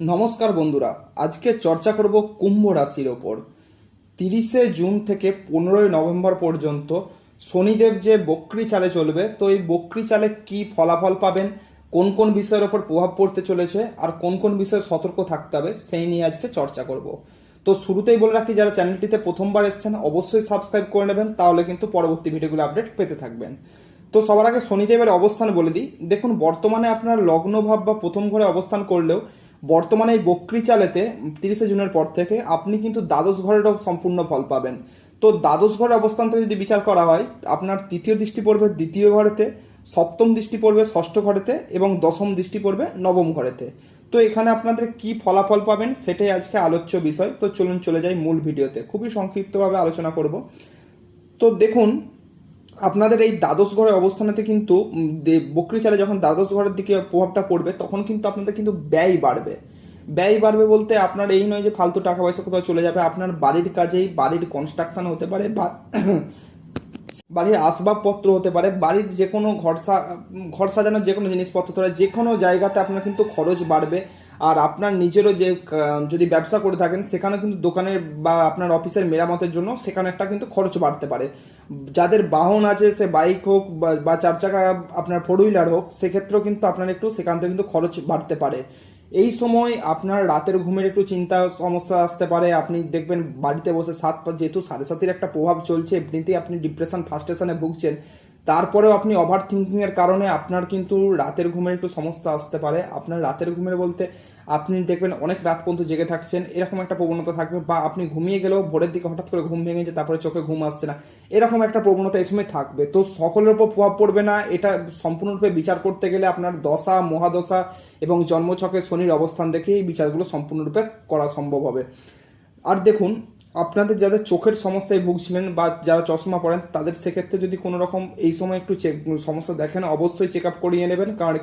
নমস্কার বন্ধুরা, আজকে চর্চা করব কুম্ভ রাশির ওপর। তিরিশে জুন থেকে পনেরোই নভেম্বর পর্যন্ত শনিদেব যে বক্রি চালে চলবে, তো এই বক্রি চালে কি ফলাফল পাবেন, কোন কোন বিষয়ের ওপর প্রভাব পড়তে চলেছে, আর কোন কোন বিষয়ে সতর্ক থাকতে হবে, সেই নিয়ে আজকে চর্চা করব। তো শুরুতেই বলে রাখি, যারা চ্যানেলটিতে প্রথমবার এসছেন, অবশ্যই সাবস্ক্রাইব করে নেবেন, তাহলে কিন্তু পরবর্তী ভিডিওগুলো আপডেট পেতে থাকবেন। তো সবার আগে শনিদেবের অবস্থান বলে দিই। দেখুন, বর্তমানে আপনার লগ্নভাব বা প্রথম ঘরে অবস্থান করলেও বর্তমানে এই বক্রি চালেতে তিরিশে জুনের পর থেকে আপনি কিন্তু দ্বাদশ ঘরেরও সম্পূর্ণ ফল পাবেন। তো দ্বাদশ ঘরের অবস্থান থেকে যদি বিচার করা হয়, আপনার তৃতীয় দৃষ্টি পড়বে দ্বিতীয় ঘরেতে, সপ্তম দৃষ্টি পড়বে ষষ্ঠ ঘরেতে এবং দশম দৃষ্টি পড়বে নবম ঘরেতে। তো এখানে আপনাদের কি ফলাফল পাবেন সেটাই আজকে আলোচ্য বিষয়। তো চলুন চলে যাই মূল ভিডিওতে। খুবই সংক্ষিপ্তভাবে আলোচনা করব। তো দেখুন আপনাদের এই দ্বাদশ ঘরের অবস্থানেতে কিন্তু উম, বকরি চালে যখন দ্বাদশ ঘরের দিকে প্রভাবটা পড়বে তখন কিন্তু আপনাদের কিন্তু ব্যয় বাড়বে। ব্যয় বাড়বে বলতে আপনার এই নয় যে ফালতু টাকা পয়সা কোথাও চলে যাবে আপনার বাড়ির কাজেই বাড়ির কনস্ট্রাকশন হতে পারে বা বাড়ির আসবাবপত্র হতে পারে বাড়ির যে কোনো ঘর সা- ঘর সাজানোর যে কোনো জিনিসপত্র যে কোনো জায়গাতে আপনার কিন্তু খরচ বাড়বে। আর আপনার নিজেরও যে যদি ব্যবসা করে থাকেন সেখানে কিন্তু দোকানের বা আপনার অফিসের মেরামতের জন্য সেখানে একটা কিন্তু খরচ বাড়তে পারে। যাদের বাহন আছে, সে বাইক হোক বা- চার চাকা, আপনার ফোর হুইলার হোক, সেক্ষেত্রেও কিন্তু আপনার একটু সেখান থেকে কিন্তু খরচ বাড়তে পারে। এই সময় আপনার রাতের ঘুমের একটু চিন্তা, সমস্যা আসতে পারে। আপনি দেখবেন বাড়িতে বসে সাত যেহেতু সাড়ে সাতের একটা প্রভাব চলছে, এমনিতেই আপনি ডিপ্রেশন ফার্স্টেশনে ভুগছেন তারপরেও আপনি ওভার থিঙ্কিংয়ের কারণে আপনার কিন্তু রাতের ঘুমের একটু সমস্যা আসতে পারে। আপনার রাতের ঘুমের বলতে আপনি দেখবেন অনেক রাত পর্যন্ত জেগে থাকছেন, এরকম একটা প্রবণতা থাকবে বা আপনি ঘুমিয়ে গেলেও ভোরের দিকে হঠাৎ করে ঘুম ভেঙে যায়, তারপরে চোখে ঘুম আসছে না। এরকম একটা প্রবণতা এই সময় থাকবে। তো সকলের উপর প্রভাব পড়বে না। এটা সম্পূর্ণরূপে বিচার করতে গেলে আপনার দশা, মহাদশা এবং জন্মছকে শনির অবস্থান দেখে এই বিচারগুলো সম্পূর্ণরূপে করা সম্ভব হবে। আর দেখুন আপনাদের যাদের চোখের সমস্যায় ভুগছিলেন বা যারা চশমা পরেন, তাদের সেক্ষেত্রে যদি কোনো রকম এই সময় একটু চেক সমস্যা দেখেন, অবশ্যই চেক আপ করিয়ে নেবেন। কারণ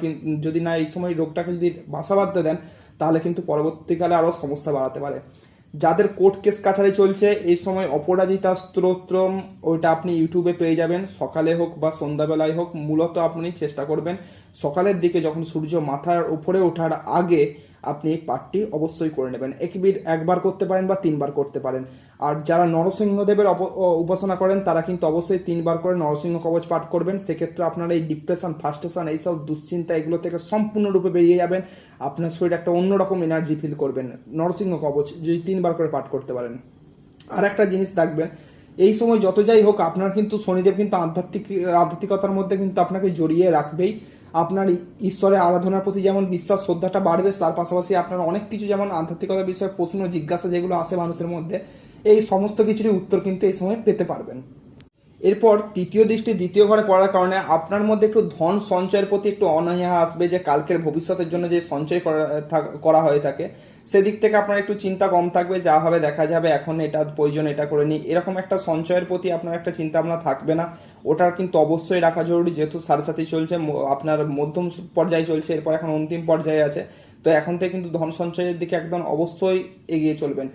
যদি না এই সময় রোগটাকে যদি বাসা বাঁধতে দেন, তাহলে কিন্তু পরবর্তীকালে আরও সমস্যা বাড়াতে পারে। যাদের কোর্ট কেস কাছারি চলছে, এই সময় অপরাজিতা স্তোত্রম ওইটা আপনি ইউটিউবে পেয়ে যাবেন। সকালে হোক বা সন্ধ্যাবেলায় হোক, মূলত আপনি চেষ্টা করবেন সকালের দিকে যখন সূর্য মাথার উপরে ওঠার আগে আপনি এই পাঠটি অবশ্যই করে নেবেন। একবির একবার করতে পারেন বা তিনবার করতে পারেন। আর যারা নরসিংহদেবের উপাসনা করেন, তারা কিন্তু অবশ্যই তিনবার করে নরসিংহ কবচ পাঠ করবেন। সেক্ষেত্রে আপনার এই ডিপ্রেশন ফার্স্টেশন এইসব দুশ্চিন্তা এগুলো থেকে সম্পূর্ণরূপে বেরিয়ে যাবেন। আপনার শরীরে একটা অন্যরকম এনার্জি ফিল করবেন। নরসিংহ কবচ, যদি তিনবার করে পাঠ করতে পারেন। আর একটা জিনিস দেখবেন, এই সময় যত যাই হোক, আপনার কিন্তু শনিদেব কিন্তু আধ্যাত্মিক, আধ্যাত্মিকতার মধ্যে কিন্তু আপনাকে জড়িয়ে রাখবেই। আপনার ঈশ্বরের আরাধনার প্রতি যেমন বিশ্বাস, শ্রদ্ধাটা বাড়বে, তার পাশাপাশি আপনার অনেক কিছু যেমন আধ্যাত্মিকতা বিষয়ে প্রশ্ন, জিজ্ঞাসা যেগুলো আসে মানুষের মধ্যে, এই সমস্ত কিছুরই উত্তর কিন্তু এই সময় পেতে পারবেন। এরপর তৃতীয় দৃষ্টি দ্বিতীয় ঘরে পড়ার কারণে আপনার মধ্যে একটু ধন সঞ্চয়ের প্রতি একটু অনীহা আসবে যে কালকের ভবিষ্যতের জন্য যে সঞ্চয় করা হয়ে থাকে, সেদিক থেকে আপনার একটু চিন্তা কম থাকবে যা হবে দেখা যাবে এখন এটা প্রয়োজন, এটা করে নিই এরকম একটা সঞ্চয়ের প্রতি আপনার একটা চিন্তা ভাবনা থাকবে না। ওটার কিন্তু অবশ্যই রাখা জরুরি, যেহেতু সাড়ে সাথে চলছে আপনার মধ্যম পর্যায়ে চলছে, এরপর এখন অন্তিম পর্যায়ে আছে। তো এখন থেকে কিন্তু ধন সঞ্চয়ের দিকে একদম অবশ্যই এগিয়ে চলবেন।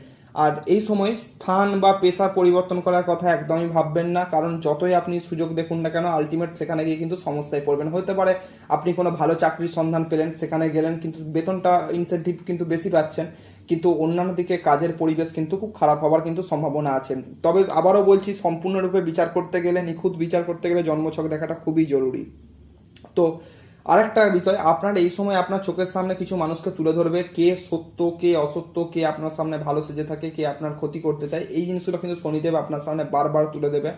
আর এই সময় স্থান বা পেশা পরিবর্তন করার কথা একদমই ভাববেন না, কারণ যতই আপনি সুযোগ দেখুন না কেন আলটিমেট সেখানে গিয়ে কিন্তু সমস্যায় পড়বেন। হতে পারে আপনি কোনো ভালো চাকরির সন্ধান পেলেন, সেখানে গেলেন, কিন্তু বেতনটা ইনসেন্টিভ কিন্তু বেশি পাচ্ছেন, কিন্তু অন্যান্য দিকে কাজের পরিবেশ কিন্তু খুব খারাপ হওয়ার কিন্তু সম্ভাবনা আছে। তবে আবারও বলছি, সম্পূর্ণরূপে বিচার করতে গেলে, নিখুঁত বিচার করতে গেলে জন্মছক দেখাটা খুবই জরুরি। তো আরেকটা বিষয়, আপনার এই সময় আপনার চোখের সামনে কিছু মানুষকে তুলে ধরবে, কে সত্য, কে অসত্য, কে আপনার সামনে ভালো সেজে থাকে, কে আপনার ক্ষতি করতে চায়, এই জিনিসগুলো কিন্তু শনিদেব আপনার সামনে বারবার তুলে দেবে।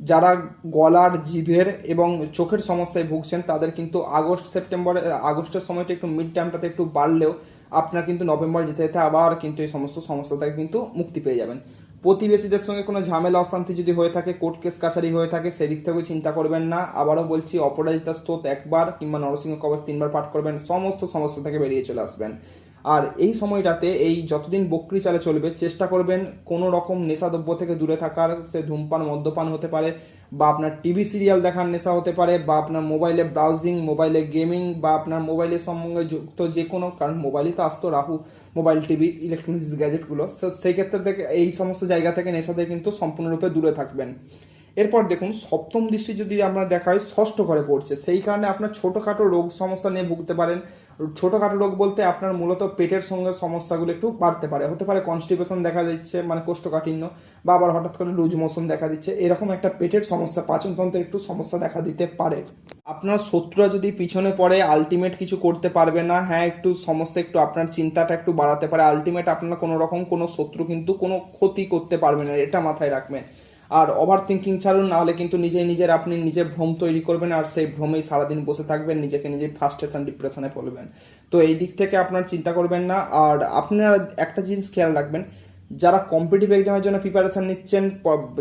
যারা গলার জিভের এবং চোখের সমস্যায় ভুগছেন, তাদের কিন্তু আগস্ট সেপ্টেম্বরে আগস্টের সময়টা একটু মিড টাইমটাতে একটু বাড়লেও আপনার কিন্তু নভেম্বর যেতে যেতে আবার কিন্তু এই সমস্ত সমস্যা থেকে কিন্তু মুক্তি পেয়ে যাবেন। প্রতিবেশীদের সঙ্গে কোনো ঝামেলা, অশান্তি যদি হয়ে থাকে কোর্ট কেস কাছারি হয়ে থাকে, সেদিক থেকেও চিন্তা করবেন না। আবারও বলছি, অপরাজিতা স্তোত একবার কিংবা নরসিংহ কবচ তিনবার পাঠ করবেন, সমস্ত সমস্যা থেকে বেরিয়ে চলে আসবেন। আর এই সময়টাতে এই যতদিন বকরি চালে চলবে, চেষ্টা করবেন কোনো রকম নেশাদ্রব্য থেকে দূরে থাকার। সে ধূমপান, মদ্যপান হতে পারে বা আপনার টিভি সিরিয়াল দেখার নেশা হতে পারে বা আপনার মোবাইলে ব্রাউজিং মোবাইলে গেমিং বা আপনার মোবাইলের সঙ্গে যুক্ত যে কোনো, কারণ মোবাইলই তো আসতো, রাহু, মোবাইল, টিভি ইলেকট্রনিক্স গ্যাজেটগুলো সো, সেই ক্ষেত্রে থেকে এই সমস্ত জায়গা থেকে নেশা থেকে কিন্তু সম্পূর্ণরূপে দূরে থাকবেন। এরপর দেখুন, সপ্তম দৃষ্টি যদি আমরা দেখা হয় ষষ্ঠ ঘরে পড়ছে। সেই কারণে আপনার ছোটোখাটো রোগ সমস্যা নিয়ে ভুগতে পারেন। ছোটোখাটো রোগ বলতে আপনার মূলত পেটের সঙ্গে সমস্যাগুলো একটু বাড়তে পারে। হতে পারে কনস্টিপেশন দেখা দিচ্ছে মানে কোষ্ঠকাঠিন্য, বা আবার হঠাৎ করে লুজ মোশন দেখা দিচ্ছে। এরকম একটা পেটের সমস্যা, পাচনতন্ত্রের একটু সমস্যা দেখা দিতে পারে। আপনার শত্রুরা যদি পিছনে পড়ে আলটিমেট কিছু করতে পারবে না। হ্যাঁ একটু সমস্যা, একটু আপনার চিন্তাটা একটু বাড়াতে পারে। আলটিমেট আপনার কোনো রকম কোনো শত্রু কিন্তু কোনো ক্ষতি করতে পারবে না। এটা মাথায় রাখবেন। আর ওভার থিঙ্কিং ছাড়ুন, নাহলে কিন্তু নিজেই নিজের আপনি নিজে ভ্রম তৈরি করবেন আর সেই ভ্রমেই সারাদিন বসে থাকবেন, নিজেকে নিজে ফার্স্টেশন ডিপ্রেশনে পড়বেন তো এই দিক থেকে আপনার চিন্তা করবেন না, আর আপনারা একটা জিনিস খেয়াল রাখবেন, যারা কম্পিটিভ এক্সামের জন্য প্রিপারেশন নিচ্ছেন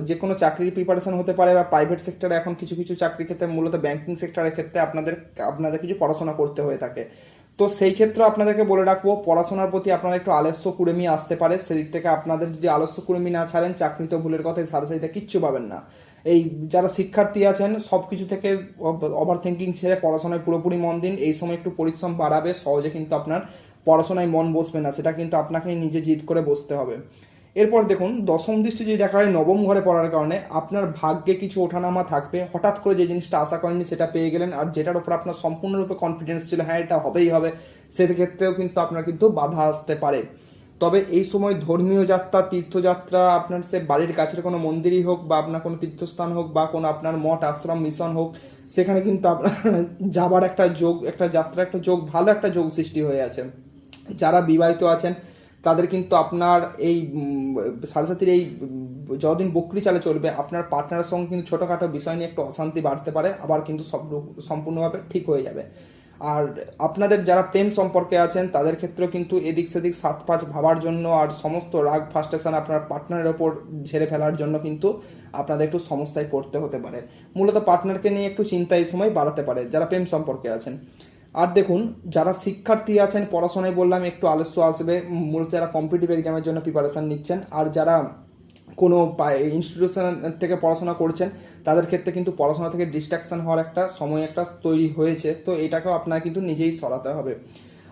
যে কোনো চাকরির প্রিপারেশান হতে পারে বা প্রাইভেট সেক্টরে এখন কিছু কিছু চাকরির ক্ষেত্রে, মূলত ব্যাঙ্কিং সেক্টরের ক্ষেত্রে আপনাদের আপনাদের কিছু পড়াশোনা করতে হয়ে থাকে। তো সেই ক্ষেত্রে আপনাদেরকে বলে রাখব, পড়াশোনার প্রতি আপনারা একটু আলস্য কুড়েমি আসতে পারে। সেদিক থেকে আপনাদের যদি আলস্য কুড়েমি না ছাড়েন, চাকরি তো ভুলের কথা সারা সারিতে কিচ্ছু পাবেন না। এই যারা শিক্ষার্থী আছেন সব কিছু থেকে ওভার থিঙ্কিং ছেড়ে পড়াশোনায় পুরোপুরি মন দিন। এই সময় একটু পরিশ্রম বাড়াবে, সহজে কিন্তু আপনার পড়াশোনায় মন বসবে না। সেটা কিন্তু আপনাকে নিজে জিদ করে বসতে হবে। এরপর দেখুন, দশম দৃষ্টি যদি দেখা হয় নবম ঘরে পড়ার কারণে, আপনার ভাগ্যে কিছু ওঠানামা থাকবে। হঠাৎ করে যে জিনিসটা আশা করেননি সেটা পেয়ে গেলেন, আর যেটার উপর আপনার সম্পূর্ণরূপে কনফিডেন্স ছিল হ্যাঁ এটা হবেই হবে, সেক্ষেত্রেও কিন্তু আপনার কিন্তু বাধা আসতে পারে। তবে এই সময় ধর্মীয় যাত্রা, তীর্থযাত্রা, আপনার সে বাড়ির কাছের কোনো মন্দিরই হোক বা আপনার কোনো তীর্থস্থান হোক বা কোনো আপনার মঠ, আশ্রম মিশন হোক, সেখানে কিন্তু আপনার যাবার একটা যোগ, একটা যাত্রা একটা যোগ, ভালো একটা যোগ সৃষ্টি হয়ে আছে। যারা বিবাহিত আছেন তাদের কিন্তু আপনার এই সাড়ে সাতির এই যতদিন বকরি চালে চলবে, আপনার পার্টনারের সঙ্গে কিন্তু ছোটোখাটো বিষয় নিয়ে একটু অশান্তি বাড়তে পারে, আবার কিন্তু সব সম্পূর্ণভাবে ঠিক হয়ে যাবে। আর আপনাদের যারা প্রেম সম্পর্কে আছেন, তাদের ক্ষেত্রেও কিন্তু এদিক সেদিক সাত পাঁচ ভাবার জন্য আর সমস্ত রাগ ফাস্টেশন আপনার পার্টনারের ওপর ঝেড়ে ফেলার জন্য কিন্তু আপনাদের একটু সমস্যায় পড়তে হতে পারে। মূলত পার্টনারকে নিয়ে একটু চিন্তা এই সময় বাড়াতে পারে, যারা প্রেম সম্পর্কে আছেন। আর দেখুন, যারা শিক্ষার্থী আছেন, পড়াশোনায় বললাম, একটু আলস্য আসবে। মূলত যারা কম্পিটিভ এক্সামের জন্য প্রিপারেশান নিচ্ছেন। আর যারা কোনো ইনস্টিটিউশন থেকে পড়াশোনা করছেন, তাদের ক্ষেত্রে কিন্তু পড়াশোনা থেকে ডিস্ট্রাকশান হওয়ার একটা সময় একটা তৈরি হয়েছে। তো এটাকেও আপনার কিন্তু নিজেই সরাতে হবে।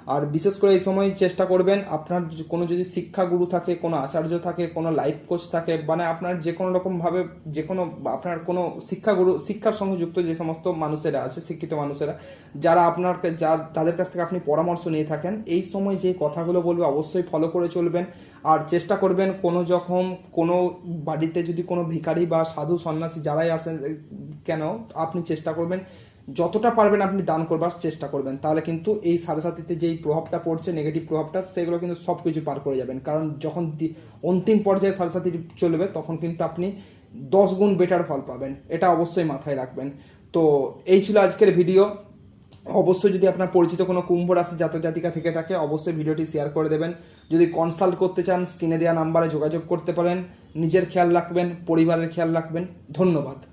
আর বিশেষ করে এই সময় চেষ্টা করবেন আপনার কোনো যদি শিক্ষাগুরু থাকে, কোনো আচার্য থাকে, কোনো লাইফ কোচ থাকে মানে আপনার যে কোনো রকমভাবে যে কোনো আপনার কোনো শিক্ষাগুরু শিক্ষার সঙ্গে যুক্ত যে সমস্ত মানুষেরা আছে, শিক্ষিত মানুষেরা, যারা আপনার যার, তাদের কাছ থেকে আপনি পরামর্শ নিয়ে থাকেন, এই সময় যে কথাগুলো বলবে অবশ্যই ফলো করে চলবেন। আর চেষ্টা করবেন কোনো যখন কোনো বাড়িতে যদি কোনো ভিখারি বা সাধু সন্ন্যাসী যারাই আসেন কেন, আপনি চেষ্টা করবেন যতটা পারবেন আপনি দান করবার চেষ্টা করবেন। তাহলে কিন্তু এই সাড়ে সাতিতে যেই প্রভাবটা পড়ছে নেগেটিভ প্রভাবটা, সেগুলো কিন্তু সব কিছু পার করে যাবেন। কারণ যখন অন্তিম পর্যায়ে সাড়ে সাতি চলবে, তখন কিন্তু আপনি দশ গুণ বেটার ফল পাবেন। এটা অবশ্যই মাথায় রাখবেন। তো এই ছিল আজকের ভিডিও। অবশ্যই যদি আপনার পরিচিত কোনো কুম্ভ রাশি জাতক জাতিকা থেকে থাকে, অবশ্যই ভিডিওটি শেয়ার করে দেবেন। যদি কনসাল্ট করতে চান, স্ক্রিনে দেওয়া নাম্বারে যোগাযোগ করতে পারেন। নিজের খেয়াল রাখবেন, পরিবারের খেয়াল রাখবেন। ধন্যবাদ।